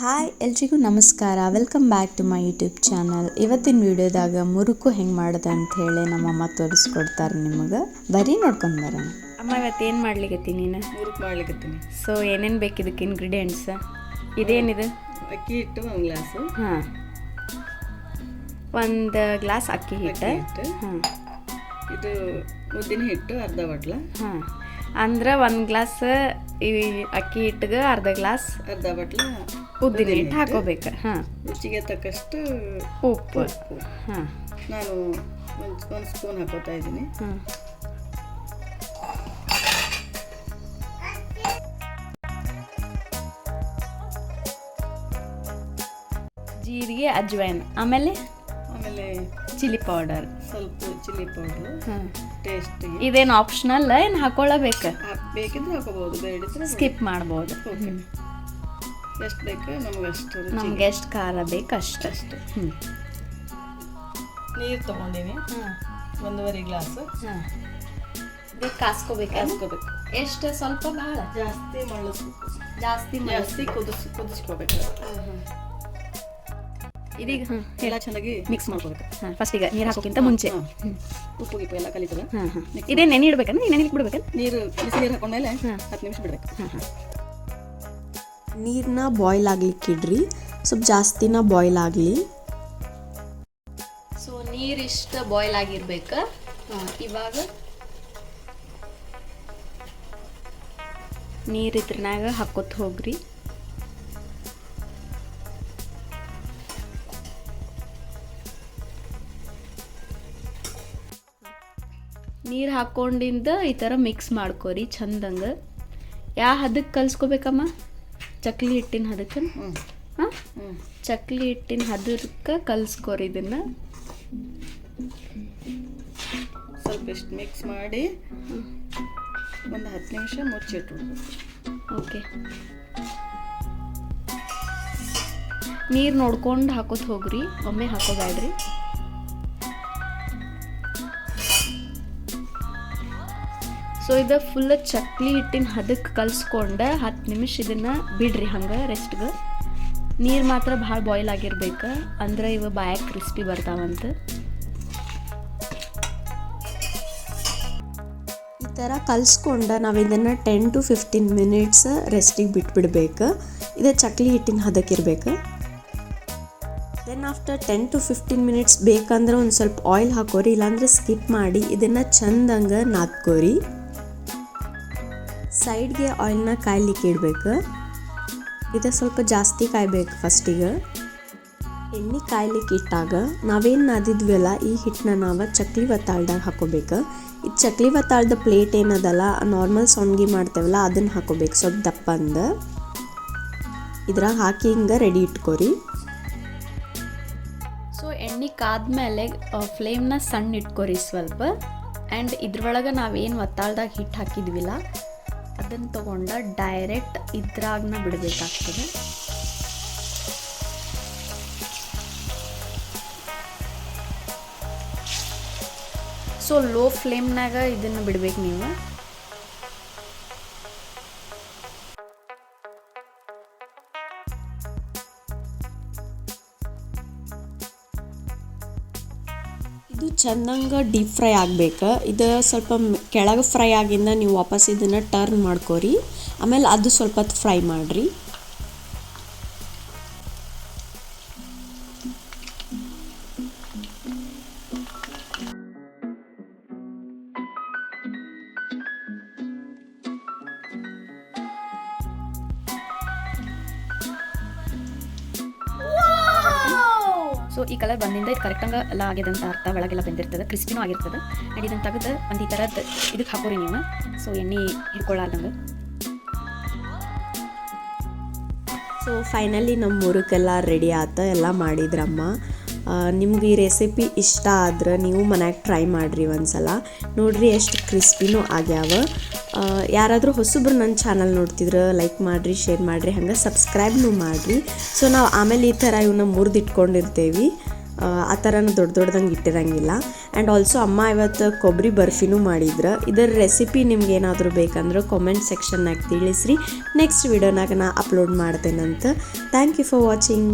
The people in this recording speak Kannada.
ಹಾಯ್ ಎಲ್ರಿಗೂ ನಮಸ್ಕಾರ. Welcome back to my YouTube channel ಇವತ್ತಿನ ವಿಡಿಯೋದಾಗ ಮುರುಕು ಹೆಂಗೆ ಮಾಡೋದು ಅಂತ ಹೇಳಿ ನಮ್ಮಮ್ಮ ತೋರಿಸ್ಕೊಡ್ತಾರೆ ನಿಮಗೆ. ಬರೀ ನೋಡ್ಕೊಂಡು ಬರೋಣ. ಅಮ್ಮ ಇವತ್ತು ಏನು ಮಾಡ್ಲಿಕ್ಕೆ ನೀನು? ಮುರುಕು ಮಾಡ್ಲಿಕತ್ತೀನಿ ಸೊ ಏನೇನು ಬೇಕು ಇದಕ್ಕೆ ಇಂಗ್ರೀಡಿಯೆಂಟ್ಸ್ ಇದೇನಿದು? ಅಕ್ಕಿ ಹಿಟ್ಟು ಒಂದು ಗ್ಲಾಸು ಹಾಂ. ಒಂದು ಗ್ಲಾಸ್ ಅಕ್ಕಿ ಹಿಟ್ಟು. ಹಿಟ್ಟು. ಹಾಂ. ಇದು ಉದ್ದಿನ ಹಿಟ್ಟು ಅರ್ಧ ಬಟ್ಲ ಹಾಂ. ಅಂದ್ರೆ ಒಂದು ಗ್ಲಾಸ್ ಈ ಅಕ್ಕಿ ಹಿಟ್ಟಿಗೆ ಅರ್ಧ ಗ್ಲಾಸ್ ಅರ್ಧ ಬಟ್ಲ ಉದ್ದಿನ ಹಿಟ್ಟು ಹಾಕೋಬೇಕು. ಹಾಂ. ರುಚಿಗೆ ತಕ್ಕಷ್ಟು ಉಪ್ಪು. ಹಾಂ. ನಾನು ಒಂದು ಒಂದು ಸ್ಪೂನ್ ಹಾಕೋತಾ ಇದ್ದೀನಿ. ಹಾಂ ಜೀರಿಗೆ ಅಜ್ವೈನ್ ಆಮೇಲೆ ಆಮೇಲೆ ಚಿಲ್ಲಿ ಪೌಡರ್. ಸ್ವಲ್ಪ ಚಿಲ್ಲಿ ಪೌಡ್ರು. ಟೇಸ್ಟ್ ಇದೇನು ಆಪ್ಷನಲ್ ಏನು ಹಾಕೊಳ್ಳಬೇಕು. ಬೇಕಿದ್ರೆ ಹಾಕೋಬಹುದು. ಬೇಡಿದ್ರೆ ಸ್ಕಿಪ್ ಮಾಡ್ಬೋದು. ಎಷ್ಟು ಬೇಕು? ನಮ್ಗೆ ಅಷ್ಟು ನಮ್ಗೆ ಎಷ್ಟು ಖಾರ ಬೇಕು ಅಷ್ಟು. ಅಷ್ಟು. ನೀರು ತೊಗೊಂಡೀನಿ. ಒಂದೂವರೆ ಗ್ಲಾಸು. ಕಾಸ್ಕೋಬೇಕು. ಕಾಸ್ಕೋಬೇಕು. ಎಷ್ಟು? ಸ್ವಲ್ಪ ಭಾಳ. ಜಾಸ್ತಿ ಮಳ್ಳಿಸ್ಬೇಕು ಜಾಸ್ತಿ ಜಾಸ್ತಿ ಕುದಿಸ್ ಕುದಿಸ್ಕೋಬೇಕು. ಇದೀಗ ಹಾಂ ಎಲ್ಲ ಚೆನ್ನಾಗಿ ಮಿಕ್ಸ್ ಮಾಡ್ಕೋಬೇಕು. ಫಸ್ಟ್ ಈಗ ನೀರು ಹಾಕೋಕ್ಕಿಂತ ಮುಂಚೆ. ಉಪ್ಪು ಗಿಪ್ಪು ಎಲ್ಲ ಕಲಿತದ ಹಾಂ ಹಾಂ. ಇದೇ ನೆನೆ ಇಡ್ಬೇಕಂದ್ರೆ ನೀನು ನೆನೆ ಬಿಡ್ಬೇಕಂದ್ರೆ ನೀರು ಬಿಸಿ ನೀರು ಹಾಕೊಂಡ್ಮೇಲೆ ಹಾಂ. ಹತ್ತು ನಿಮಿಷ ಬಿಡ್ಬೇಕು. ಹಾಂ ಹಾಂ. ನೀರನ್ನ ಬಾಯ್ಲ್ ಆಗ್ಲಿಕ್ಕೆ ಇಡ್ರಿ. ಸ್ವಲ್ಪ ಜಾಸ್ತಿನ ಬಾಯ್ಲ್ ಆಗಲಿ. ಸೊ ನೀರಿಷ್ಟು ಬಾಯ್ಲ್ ಆಗಿರ್ಬೇಕು. ಇವಾಗ ನೀರು ಇದ್ರನಾಗ ಹಾಕೋತ ಹೋಗ್ರಿ. ನೀರು ಹಾಕ್ಕೊಂಡಿಂದ ಈ ಥರ ಮಿಕ್ಸ್ ಮಾಡ್ಕೊರಿ ಚಂದಂಗೆ ಯಾ ಹದಕ್ಕೆ ಕಲ್ಸ್ಕೊಬೇಕಮ್ಮ? ಚಕ್ಲಿ ಹಿಟ್ಟಿನ ಹದಕ್ಕೆ? ಹ್ಞೂ ಹಾಂ? ಹ್ಞೂ ಚಕ್ಲಿ ಹಿಟ್ಟಿನ ಹದಕ್ಕೆ ಕಲ್ಸ್ಕೋರಿ ಇದನ್ನು. ಸ್ವಲ್ಪ ಇಷ್ಟು ಮಿಕ್ಸ್ ಮಾಡಿ ಒಂದು ಹತ್ತು ನಿಮಿಷ ಮುಚ್ಚಿಟ್ಟು ಓಕೆ. ನೀರು ನೋಡ್ಕೊಂಡು ಹಾಕೋತ ಹೋಗ್ರಿ ಒಮ್ಮೆ ಹಾಕೋಬೇಡ್ರಿ ಸೊ ಇದು ಫುಲ್ ಚಕ್ಲಿ ಹಿಟ್ಟಿನ ಹದಕ್ಕೆ ಕಲ್ಸ್ಕೊಂಡು ಹತ್ತು ನಿಮಿಷ ಇದನ್ನು ಬಿಡ್ರಿ ಹಂಗೆ ರೆಸ್ಟ್ಗೆ ನೀರು ಮಾತ್ರ ಭಾಳ ಬಾಯ್ಲ್ ಆಗಿರ್ಬೇಕು, ಅಂದ್ರೆ ಇವು ಬಾಯಾಗ ಕ್ರಿಸ್ಪಿ ಬರ್ತಾವಂತ. ಈ ಥರ ಕಲ್ಸ್ಕೊಂಡು ನಾವು ಇದನ್ನು ಟೆನ್ ಟು ಫಿಫ್ಟೀನ್ ಮಿನಿಟ್ಸ್ ರೆಸ್ಟಿಗೆ ಬಿಟ್ಬಿಡ್ಬೇಕು. ಇದು ಚಕ್ಲಿ ಹಿಟ್ಟಿನ ಹದಕ್ಕಿರ್ಬೇಕು then after ten to fifteen minutes ಬೇಕಂದ್ರೆ ಒಂದು ಸ್ವಲ್ಪ ಆಯಿಲ್ ಹಾಕೋರಿ, ಇಲ್ಲಾಂದರೆ ಸ್ಕಿಪ್ ಮಾಡಿ, ಇದನ್ನು ಚಂದಂಗೆ ನಾದ್ಕೋರಿ. ಸೈಡ್ಗೆ ಆಯಿಲ್ನ ಕಾಯ್ಲಿಕ್ಕೆ ಇಡಬೇಕು. ಇದು ಸ್ವಲ್ಪ ಜಾಸ್ತಿ ಕಾಯಬೇಕು ಫಸ್ಟಿಗೆ. ಎಣ್ಣೆ ಕಾಯ್ಲಿಕ್ಕೆ ಇಟ್ಟಾಗ ನಾವೇನು ನಾದಿದ್ವಲ್ಲ ಈ ಹಿಟ್ಟನ್ನ ನಾವು ಚಕ್ಲಿ ಒತ್ತಾಳ್ದಾಗ ಹಾಕೋಬೇಕು. ಈ ಚಕ್ಲಿ ಒತ್ತಾಳ್ದ ಪ್ಲೇಟ್ ಏನದಲ್ಲ ನಾರ್ಮಲ್ ಸೊಣ್ಗಿ ಮಾಡ್ತೇವಲ್ಲ ಅದನ್ನು ಹಾಕೋಬೇಕು ಸ್ವಲ್ಪ ದಪ್ಪ ಅಂದ ಇದ್ರಾಗ ಹಾಕಿ ಹಿಂಗೆ ರೆಡಿ ಇಟ್ಕೋರಿ. ಸೊ ಎಣ್ಣೆ ಕಾದ್ಮೇಲೆ ಫ್ಲೇಮ್ನ ಸಣ್ಣ ಇಟ್ಕೊರಿ ಸ್ವಲ್ಪ. ಆ್ಯಂಡ್ ಇದ್ರೊಳಗೆ ನಾವೇನು ಒತ್ತಾಳ್ದಾಗ ಹಿಟ್ಟು ಹಾಕಿದ್ವಿಲ್ಲ ಅದನ್ನು ತೊಗೊಂಡ ಡೈರೆಕ್ಟ್ ಇದ್ರಾಗನ ಬಿಡಬೇಕಾಗ್ತದೆ. ಸೊ ಲೋ ಫ್ಲೇಮ್ನಾಗ ಇದನ್ನು ಬಿಡ್ಬೇಕು ನೀವು. ಇದು ಚೆನ್ನಾಗಿ ಡೀಪ್ ಫ್ರೈ ಆಗ್ಬೇಕು. ಇದು ಸ್ವಲ್ಪ ಕೆಳಗೆ ಫ್ರೈ ಆಗಿಂದ ನೀವು ವಾಪಸ್ ಇದನ್ನು ಟರ್ನ್ ಮಾಡ್ಕೋರಿ. ಆಮೇಲೆ ಅದು ಸ್ವಲ್ಪ ಫ್ರೈ ಮಾಡಿರಿ. ಸೊ ಈ ಕಲರ್ ಬಂದಿಂದ ಇದು ಕರೆಕ್ಟಾಗಿ ಎಲ್ಲ ಆಗಿದೆ ಅಂತ ಅರ್ಥ ಒಳಗೆಲ್ಲ ಬಂದಿರ್ತದೆ ಕ್ರಿಸ್ಪಿನೂ ಆಗಿರ್ತದೆ. ಆ್ಯಂಡ್ ಇದನ್ನು ತೆಗೆದು ಒಂದು ಈ ಥರದ್ದು ಇದಕ್ಕೆ ಹಾಕೋರಿ ನೀವು. ಸೊ ಎಣ್ಣೆ ಹಿಡ್ಕೊಳ್ಳಾರ್ದಂಗೆ ಸೊ ಫೈನಲಿ ನಮ್ಮ ಮುರುಕೆಲ್ಲ ರೆಡಿ ಆತ, ಎಲ್ಲ ಮಾಡಿದ್ರಮ್ಮ. ನಿಮ್ಗೆ ಈ ರೆಸಿಪಿ ಇಷ್ಟ ಆದ್ರೆ ನೀವು ಮನ್ಯಾಗ ಟ್ರೈ ಮಾಡಿರಿ ಒಂದ್ಸಲ. ನೋಡ್ರಿ ಎಷ್ಟು ಕ್ರಿಸ್ಪಿನೂ ಆಗ್ಯಾವ. ಯಾರಾದರೂ ಹೊಸಬ್ರು ನನ್ನ ಚಾನಲ್ ನೋಡ್ತಿದ್ರೆ ಲೈಕ್ ಮಾಡಿರಿ ಶೇರ್ ಮಾಡಿರಿ, ಹಂಗೆ ಸಬ್ಸ್ಕ್ರೈಬ್ನೂ ಮಾಡಿರಿ. ಸೊ ನಾವು ಆಮೇಲೆ ಈ ಥರ ಇವನ್ನ ಮುರಿದಿಟ್ಕೊಂಡಿರ್ತೇವೆ. ಆ ಥರನೂ ದೊಡ್ಡ ದೊಡ್ಡದಂಗೆ ಇಟ್ಟಿರಂಗಿಲ್ಲ. ಆ್ಯಂಡ್ ಆಲ್ಸೋ ಅಮ್ಮ ಇವತ್ತು ಕೊಬ್ಬರಿ ಬರ್ಫಿನೂ ಮಾಡಿದ್ರು. ಇದರ ರೆಸಿಪಿ ನಿಮ್ಗೆ ಏನಾದರೂ ಬೇಕಂದ್ರೆ ಕಾಮೆಂಟ್ ಸೆಕ್ಷನ್ನಾಗ ತಿಳಿಸ್ರಿ. ನೆಕ್ಸ್ಟ್ ವಿಡಿಯೋನಾಗ ನಾ upload ಮಾಡ್ತೇನಂತ. Thank you for watching